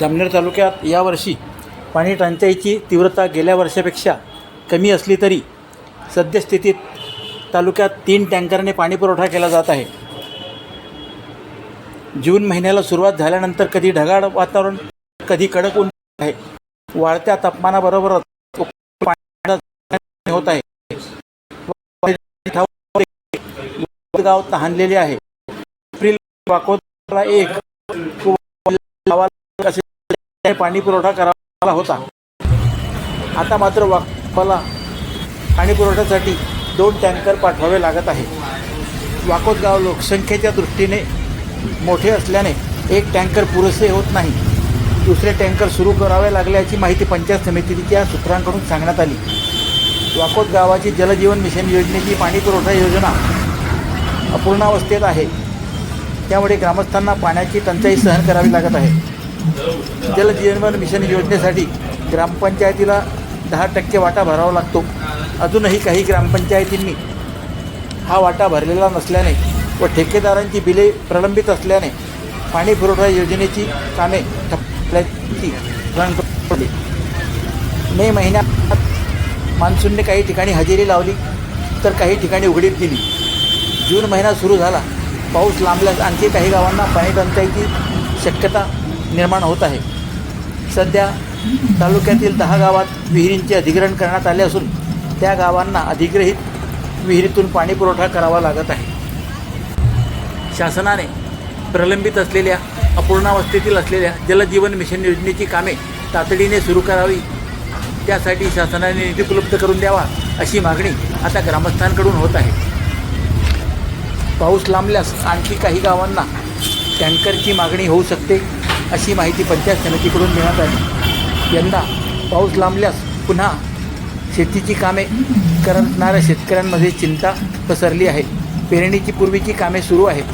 जामनेर तालुक्यात यावर्षी पाणी टंचाईची तीव्रता गेल्या वर्षापेक्षा कमी असली तरी सद्यस्थितीत तालुक्यात तीन टँकरने पाणीपुरवठा केला जात आहे. जून महिन्याला सुरुवात झाल्यानंतर कधी ढगाळ वातावरण कधी कडक ऊन आहे. वाढत्या तापमानाबरोबरच होत आहे. गाव तहानलेले आहे. एप्रिल वाकोदला एक कसे पाणी पुरवठा करावा होता. आता मात्र वाकपाला पाणी पुरवठ्यासाठी दोन टँकर पाठवावे लागत आहे वाकोद गाव लोकसंख्येच्या दृष्टीने मोठे असल्याने एक टँकर पुरेसे होत नाही. दुसरे टँकर सुरू करावे लागल्याची माहिती पंचायत समितीच्या सूत्रांकडून सांगण्यात आली. वाकोद गावाची जलजीवन मिशन योजनेची पाणी पुरवठा योजना अपूर्णावस्थेत आहे. त्यामुळे ग्रामस्थांना पाण्याची टंचाई सहन करावी लागत आहे. जलजीवन मिशन योजनेसाठी ग्रामपंचायतीला दहा टक्के वाटा भरावा लागतो. अजूनही काही ग्रामपंचायतींनी हा वाटा भरलेला नसल्याने व ठेकेदारांची बिले प्रलंबित असल्याने पाणी पुरवठा योजनेची कामे ठप्पल्याची पडली. मे महिन्यात मान्सूनने काही ठिकाणी हजेरी लावली तर काही ठिकाणी उघडीप दिली. जून महिना सुरू झाला. पाऊस लांबल्यास आणखी काही गावांना पाणी टंचाईची शक्यता निर्माण होत आहे. सध्या तालुक्यातील दहा गावात विहिरींचे अधिग्रहण करण्यात आले असून त्या गावांना अधिग्रहित विहिरीतून पाणी पुरवठा करावा लागत आहे. शासनाने प्रलंबित असलेल्या अपूर्णावस्थेतील असलेल्या जलजीवन मिशन योजनेची कामे तातडीने सुरू करावी. त्यासाठी शासनाने निधी उपलब्ध करून द्यावा अशी मागणी आता ग्रामस्थांकडून होत आहे. पाऊस लांबल्यास आणखी काही गावांना टँकरची मागणी होऊ शकते. अशी माहिती पंचायत समितीकडून देण्यात आली यंदा पाऊस लांबल्यास पुन्हा शेतीची कामे करणाऱ्या शेतकऱ्यांमध्ये चिंता पसरली आहे. पेरणीची पूर्वीची कामे सुरू आहेत.